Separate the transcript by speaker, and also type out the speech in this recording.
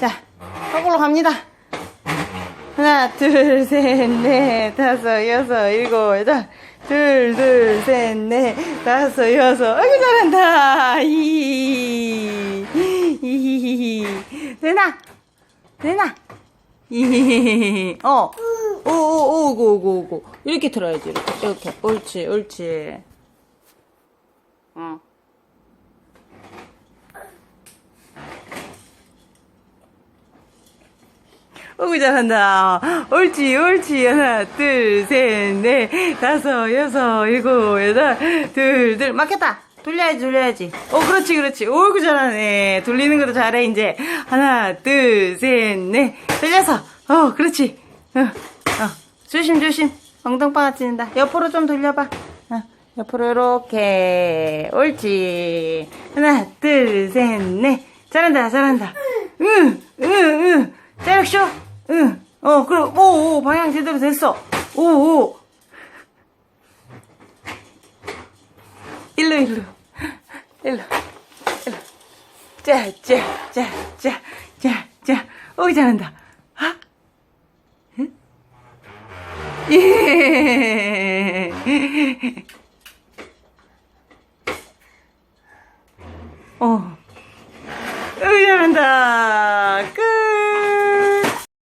Speaker 1: 자, 거꾸로 갑니다. 하나, 둘, 셋, 넷, 다섯, 여섯, 일곱, 여덟. 둘, 둘, 셋, 넷, 다섯, 여섯. 아이고, 잘한다. 이, 이, 되나? 되나? 이, 어. 오, 오, 오, 오고, 오고, 오고. 이렇게 들어야지, 이렇게. 이렇게. 옳지, 옳지. 어. 어구 잘한다. 옳지 옳지 하나 둘 셋 넷 다섯 여섯 일곱 여덟 둘 둘 막혔다. 돌려야지 돌려야지. 어 그렇지 그렇지. 어구 잘하네. 돌리는 것도 잘해 이제. 하나 둘 셋 넷 돌려서. 어 그렇지. 어, 어. 조심 조심. 엉덩 빠지는다. 옆으로 좀 돌려봐. 어, 옆으로 이렇게 옳지. 하나 둘 셋 넷 잘한다 잘한다. 응 응 응 짜력쇼 응. 어, 그럼, 오, 오, 방향 제대로 됐어. 오, 오. 일로, 일로. 일로. 일로. 자, 자, 자, 자, 자, 자. 오, 잘한다. 아? 응? 예. 어. 으, 잘한다.